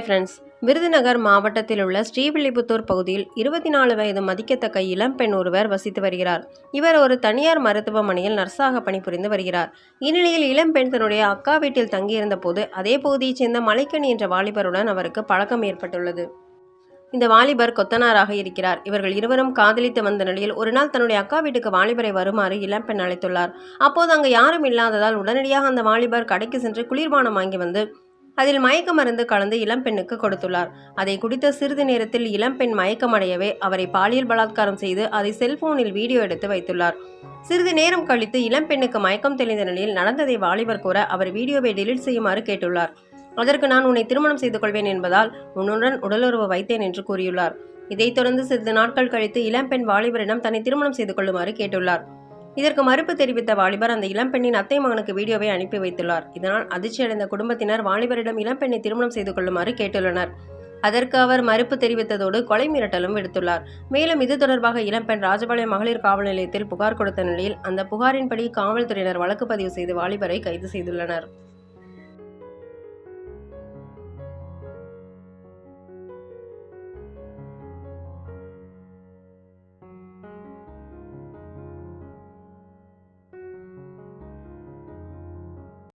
Friends Virudhunagar மாவட்டத்தில் உள்ள ஸ்ரீவில்லிபுத்தூர் பகுதியில் இருபத்தி நாலு வயது மதிக்கத்தக்க இளம்பெண் ஒருவர் வசித்து வருகிறார். இவர் ஒரு தனியார் மருத்துவமனையில் நர்ஸாக பணிபுரிந்து வருகிறார். இந்நிலையில் இளம்பெண் தன்னுடைய அக்கா வீட்டில் தங்கியிருந்த போது அதே பகுதியைச் சேர்ந்த மலைக்கணி என்ற வாலிபருடன் அவருக்கு பழக்கம் ஏற்பட்டுள்ளது. இந்த வாலிபர் கொத்தனாராக இருக்கிறார். இவர்கள் இருவரும் காதலித்து வந்த நிலையில் ஒரு நாள் தன்னுடைய அக்கா வீட்டுக்கு வாலிபரை வருமாறு இளம்பெண் அழைத்துள்ளார். அப்போது அங்கு யாரும் இல்லாததால் உடனடியாக அந்த வாலிபர் கடைக்கு சென்று குளிர்பானம் வாங்கி வந்து அதில் மயக்க மருந்து கலந்து இளம்பெண்ணுக்கு கொடுத்துள்ளார். அதை குடித்த சிறிது நேரத்தில் இளம்பெண் மயக்கமடையவே அவரை பாலியல் பலாத்காரம் செய்து அதை செல்போனில் வீடியோ எடுத்து வைத்துள்ளார். சிறிது நேரம் கழித்து இளம்பெண்ணுக்கு மயக்கம் தெளிந்த நிலையில் நடந்ததை வாலிபர் கூற அவர் வீடியோவை டெலீட் செய்யுமாறு கேட்டுள்ளார். அதற்கு நான் உன்னை திருமணம் செய்து கொள்வேன் என்பதால் உன்னுடன் உடலுறவு வைத்தேன் என்று கூறியுள்ளார். இதைத் தொடர்ந்து சிறிது நாட்கள் கழித்து இளம்பெண் வாலிபரிடம் தன்னை திருமணம் செய்து கொள்ளுமாறு கேட்டுள்ளார். இதற்கு மறுப்பு தெரிவித்த வாலிபர் அந்த இளம்பெண்ணின் அத்தை மகனுக்கு வீடியோவை அனுப்பி வைத்துள்ளார். இதனால் அதிர்ச்சியடைந்த குடும்பத்தினர் வாலிபரிடம் இளம்பெண்ணை திருமணம் செய்து கொள்ளுமாறு கேட்டுள்ளனர். அதற்கு அவர் மறுப்பு தெரிவித்ததோடு கொலை மிரட்டலும் விடுத்துள்ளார். மேலும் இது தொடர்பாக இளம்பெண் ராஜபாளையம் மகளிர் காவல் நிலையத்தில் புகார் கொடுத்த நிலையில் அந்த புகாரின்படி காவல்துறையினர் வழக்கு பதிவு செய்து வாலிபரை கைது செய்துள்ளனர்.